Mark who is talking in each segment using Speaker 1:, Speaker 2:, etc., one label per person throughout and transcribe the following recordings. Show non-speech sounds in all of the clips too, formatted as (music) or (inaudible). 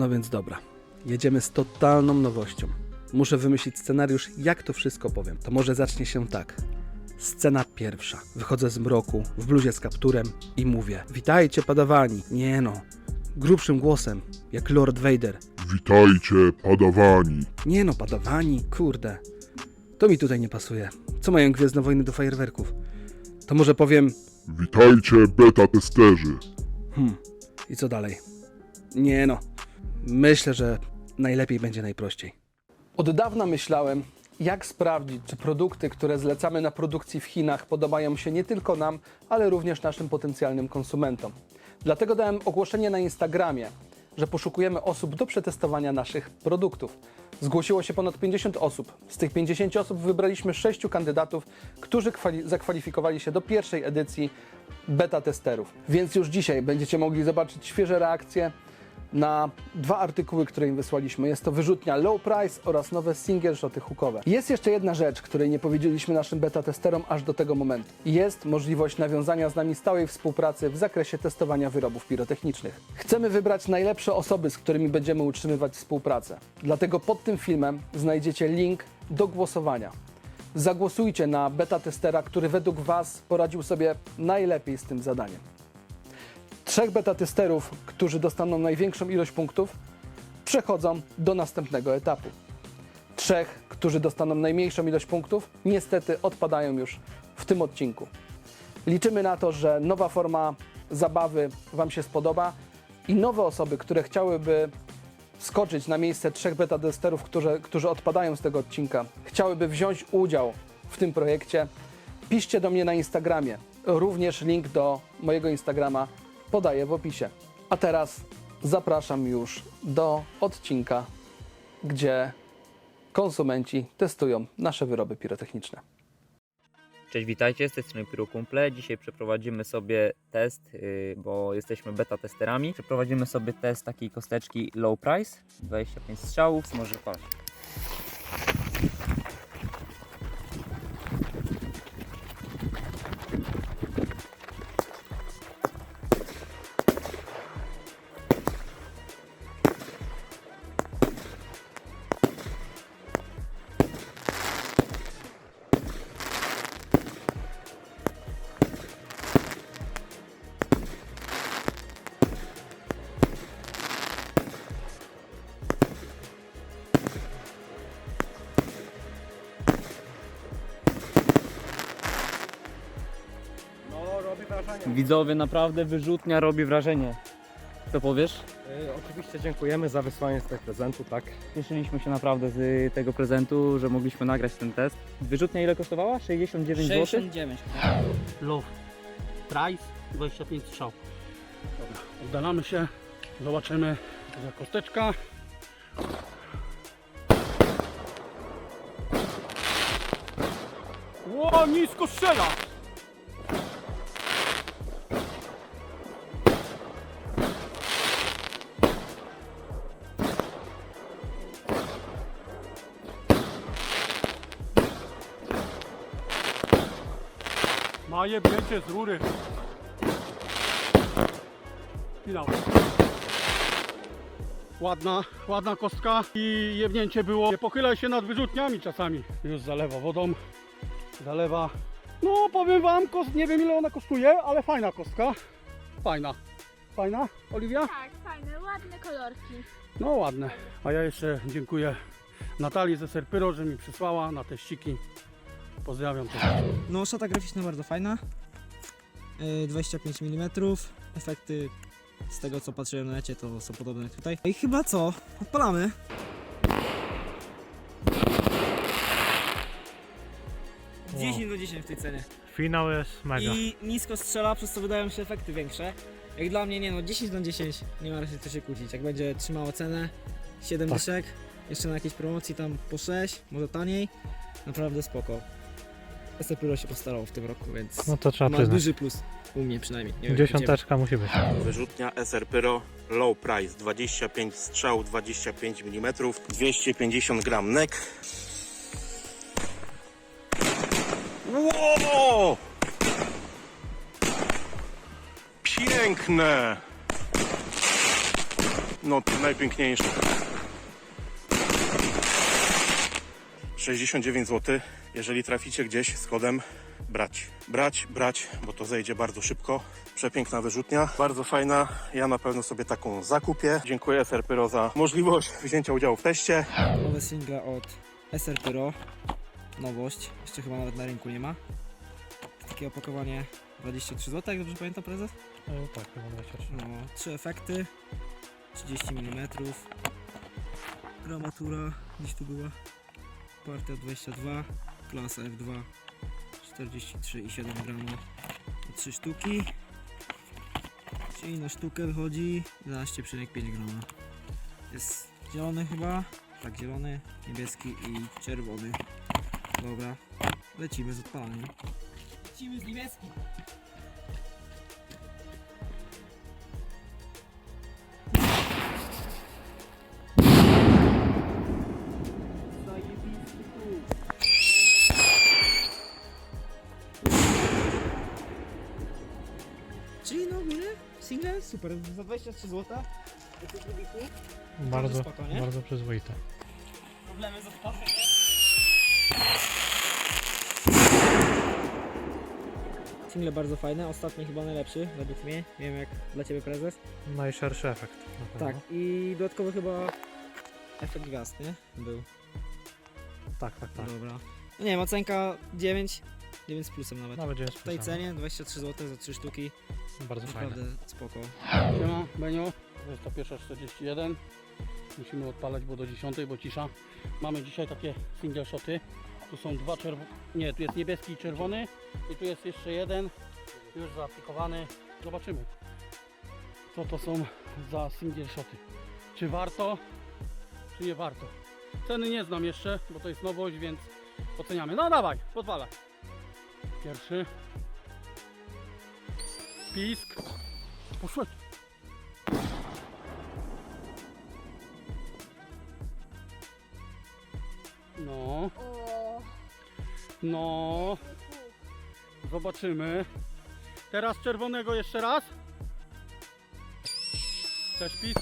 Speaker 1: No więc dobra, jedziemy z totalną nowością. Muszę wymyślić scenariusz, jak to wszystko powiem. To może zacznie się tak. Scena pierwsza. Wychodzę z mroku, w bluzie z kapturem i mówię: Witajcie, padawani. Nie no, grubszym głosem, jak Lord Vader.
Speaker 2: Witajcie, padawani.
Speaker 1: Nie no, padawani, kurde. To mi tutaj nie pasuje. Co mają Gwiezdne Wojny do fajerwerków? To może powiem,
Speaker 2: Witajcie, beta testerzy.
Speaker 1: hmm, i co dalej? Nie no, myślę, że najlepiej będzie najprościej. Od dawna myślałem, jak sprawdzić, czy produkty, które zlecamy na produkcji w Chinach, podobają się nie tylko nam, ale również naszym potencjalnym konsumentom. Dlatego dałem ogłoszenie na Instagramie, że poszukujemy osób do przetestowania naszych produktów. Zgłosiło się ponad 50 osób. Z tych 50 osób wybraliśmy 6 kandydatów, którzy kwali- zakwalifikowali się do pierwszej edycji beta testerów. Więc już dzisiaj będziecie mogli zobaczyć świeże reakcje na dwa artykuły, które im wysłaliśmy. Jest to wyrzutnia Low Price oraz nowe single shoty hookowe. Jest jeszcze jedna rzecz, której nie powiedzieliśmy naszym beta testerom aż do tego momentu. Jest możliwość nawiązania z nami stałej współpracy w zakresie testowania wyrobów pirotechnicznych. Chcemy wybrać najlepsze osoby, z którymi będziemy utrzymywać współpracę. Dlatego pod tym filmem znajdziecie link do głosowania. Zagłosujcie na beta testera, który według Was poradził sobie najlepiej z tym zadaniem trzech beta testerów, którzy dostaną największą ilość punktów, przechodzą do następnego etapu. Trzech, którzy dostaną najmniejszą ilość punktów, niestety odpadają już w tym odcinku. Liczymy na to, że nowa forma zabawy Wam się spodoba i nowe osoby, które chciałyby skoczyć na miejsce trzech beta testerów, którzy, którzy odpadają z tego odcinka, chciałyby wziąć udział w tym projekcie, piszcie do mnie na Instagramie. Również link do mojego Instagrama podaję w opisie. A teraz zapraszam już do odcinka, gdzie konsumenci testują nasze wyroby pirotechniczne.
Speaker 3: Cześć, witajcie, z tej strony. Dzisiaj przeprowadzimy sobie test, yy, bo jesteśmy beta testerami. Przeprowadzimy sobie test takiej kosteczki low price, 25 strzałów, może paść. Widzowie, naprawdę wyrzutnia robi wrażenie. Co powiesz?
Speaker 4: Y, oczywiście dziękujemy za wysłanie tego prezentu, tak?
Speaker 3: Cieszyliśmy się naprawdę z tego prezentu, że mogliśmy nagrać ten test. Wyrzutnia ile kosztowała? 69 zł?
Speaker 5: 69. Love. Price 25 strzał.
Speaker 4: Dobra, oddalamy się, zobaczymy za kosteczka. Ło, nisko strzela! Ma jebnięcie z rury. Finał. Ładna, ładna kostka i jebnięcie było. Nie pochylaj się nad wyrzutniami czasami. Już zalewa wodą. Zalewa. No powiem wam, kost, nie wiem ile ona kosztuje, ale fajna kostka. Fajna. Fajna, Oliwia?
Speaker 6: Tak, fajne, ładne kolorki.
Speaker 4: No ładne. A ja jeszcze dziękuję Natalii ze Serpyro, że mi przysłała na te ściki. Pozdrawiam.
Speaker 7: No, szata graficzna bardzo fajna. Yy, 25 mm. Efekty z tego co patrzyłem na necie to są podobne jak tutaj. I chyba co? Odpalamy.
Speaker 5: Wow.
Speaker 7: 10 do 10 w tej cenie.
Speaker 5: Finał jest mega.
Speaker 7: I nisko strzela, przez co wydają się efekty większe. Jak dla mnie nie no, 10 na 10, nie ma raczej co się kłócić. Jak będzie trzymało cenę, 7
Speaker 5: Tak.
Speaker 7: dyszek, jeszcze na jakiejś promocji tam po 6, może taniej, naprawdę spoko. SPRO się postarało w tym roku, więc
Speaker 5: No to trzeba
Speaker 7: ma
Speaker 5: przyznać.
Speaker 7: duży plus. U mnie przynajmniej. Nie wiem, jak.
Speaker 5: Dziesiąteczka musi być.
Speaker 8: Wyrzutnia SR Pyro Low Price 25 strzał 25 mm 250 gram nek Wow! Piękne! No, najpiękniejszy. 69 zł. Jeżeli traficie gdzieś z kodem brać. Brać, brać, bo to zejdzie bardzo szybko. Przepiękna wyrzutnia, bardzo fajna. Ja na pewno sobie taką zakupię. Dziękuję SR Pyro za możliwość (laughs) wzięcia udziału w teście.
Speaker 7: Nowe single od SR Pyro. Nowość. Jeszcze chyba nawet na rynku nie ma. Takie opakowanie 23 zł, jak dobrze pamiętam prezes?
Speaker 5: E, tak, chyba 23.
Speaker 7: No, trzy efekty, 30 mm, gramatura gdzieś tu była, partia 22, klasa F2, 43,7 grama, trzy sztuki, czyli na sztukę wychodzi 11,5 grama. Jest zielony chyba, tak zielony, niebieski i czerwony. Dobra, lecimy z odpalaniem. Lecimy z niebieskim. Super, za 23 zł.
Speaker 5: Bardzo,
Speaker 7: spoko, nie?
Speaker 5: bardzo przyzwoite.
Speaker 7: Problemy z odpachem. Single bardzo fajne, ostatni chyba najlepszy według mnie. Nie wiem jak dla Ciebie prezes.
Speaker 5: Najszerszy efekt. Na pewno.
Speaker 7: Tak, i dodatkowo chyba efekt gwiazd, nie? Był.
Speaker 5: tak, tak. tak.
Speaker 7: Dobra. No nie wiem, ocenka 9, 9 z plusem nawet.
Speaker 5: Nawet jest
Speaker 7: W tej cenie 23 zł za 3 sztuki,
Speaker 5: Bardzo fajne.
Speaker 7: naprawdę spoko.
Speaker 4: Siema, Benio. 21.41. Musimy odpalać, bo do 10, bo cisza. Mamy dzisiaj takie single shoty. Tu są dwa czerwone. Nie, tu jest niebieski i czerwony. I tu jest jeszcze jeden. Już zaaplikowany. Zobaczymy. Co to są za single shoty. Czy warto, czy nie warto. Ceny nie znam jeszcze, bo to jest nowość, więc oceniamy. No dawaj, podwalaj. Pierwszy. Pisk. Poszło. No, no, zobaczymy. Teraz czerwonego jeszcze raz. Też pisk.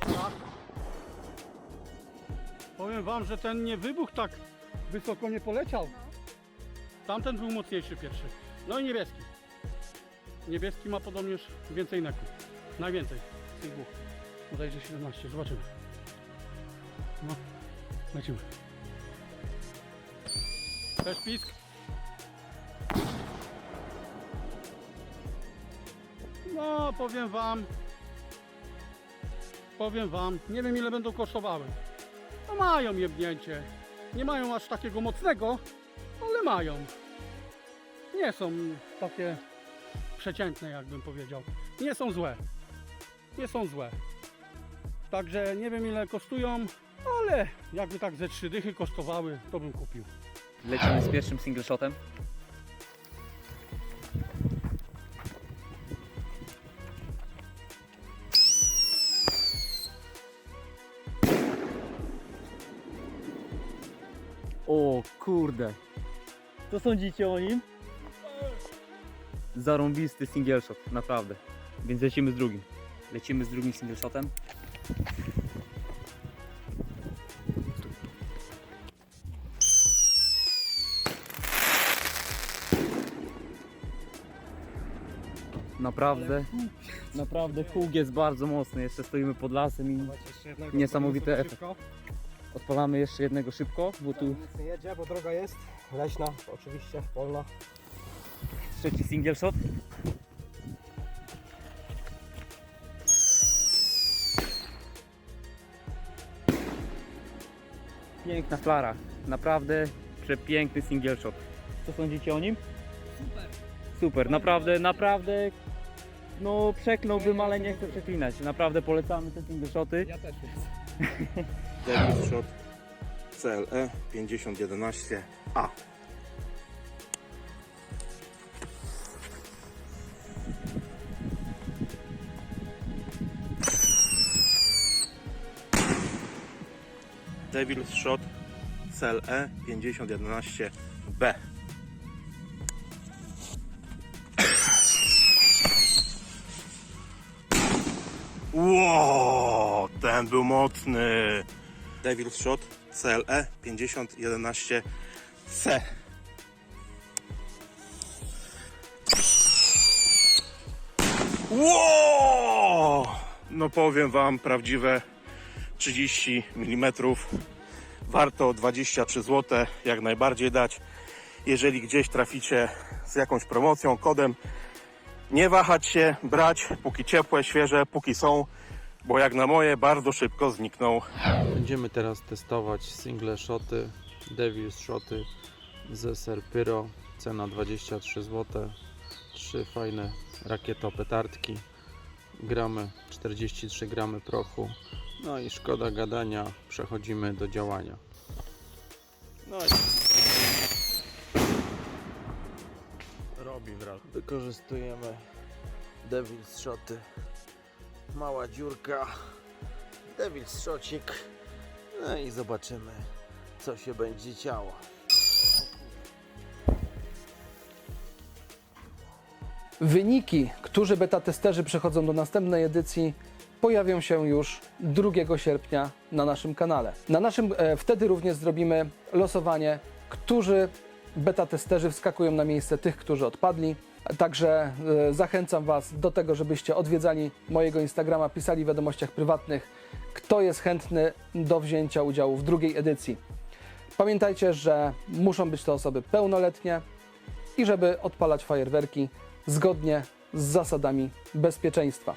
Speaker 4: Tak. Powiem wam, że ten nie wybuch tak wysoko nie poleciał. Tamten był mocniejszy pierwszy. No i niebieski. Niebieski ma podobnież więcej neku. Najwięcej z tych dwóch. Bodajże 17. Zobaczymy. No, lecimy. Też pisk. No, powiem wam. Powiem wam, nie wiem ile będą kosztowały. No mają jebnięcie. Nie mają aż takiego mocnego, ale mają. Nie są takie przeciętne, jakbym powiedział. Nie są złe. Nie są złe. Także nie wiem ile kosztują, ale jakby tak ze trzy dychy kosztowały, to bym kupił.
Speaker 3: Lecimy z pierwszym single shotem. O kurde. Co sądzicie o nim? Zarąbisty single shot, naprawdę. Więc lecimy z drugim. Lecimy z drugim single shotem. Naprawdę, naprawdę huk jest bardzo mocny. Jeszcze stoimy pod lasem i niesamowity efekt. Odpalamy jeszcze jednego szybko, bo tu
Speaker 9: Nic nie jedzie, bo droga jest leśna, oczywiście, polna.
Speaker 3: trzeci single shot. Piękna flara, naprawdę przepiękny single shot. Co sądzicie o nim? Super. Super, naprawdę, naprawdę no przekląłbym, ale nie chcę przeklinać. Naprawdę polecamy te single shoty.
Speaker 7: Ja też.
Speaker 8: Devil's (laughs) Shot CLE 5011A. Devil's Shot CLE 5011B. Ło, ten był mocny. Devil's Shot CLE 5011C. Ło! No powiem wam, prawdziwe 30 mm. Warto 23 zł jak najbardziej dać. Jeżeli gdzieś traficie z jakąś promocją, kodem, nie wahać się, brać, póki ciepłe, świeże, póki są, bo jak na moje bardzo szybko znikną.
Speaker 10: Będziemy teraz testować single shoty, Devil's shoty ze Serpyro. Cena 23 zł. Trzy fajne rakietopetardki. Gramy 43 gramy prochu. No i szkoda gadania, przechodzimy do działania. No i robi wrażenie. Wykorzystujemy Devil's shoty. Mała dziurka. Devil's shocik. No i zobaczymy, co się będzie działo.
Speaker 1: Wyniki, którzy beta testerzy przechodzą do następnej edycji, pojawią się już 2 sierpnia na naszym kanale. Na naszym e, wtedy również zrobimy losowanie, którzy beta testerzy wskakują na miejsce tych, którzy odpadli. Także e, zachęcam Was do tego, żebyście odwiedzali mojego Instagrama, pisali w wiadomościach prywatnych, kto jest chętny do wzięcia udziału w drugiej edycji. Pamiętajcie, że muszą być to osoby pełnoletnie i żeby odpalać fajerwerki zgodnie z zasadami bezpieczeństwa.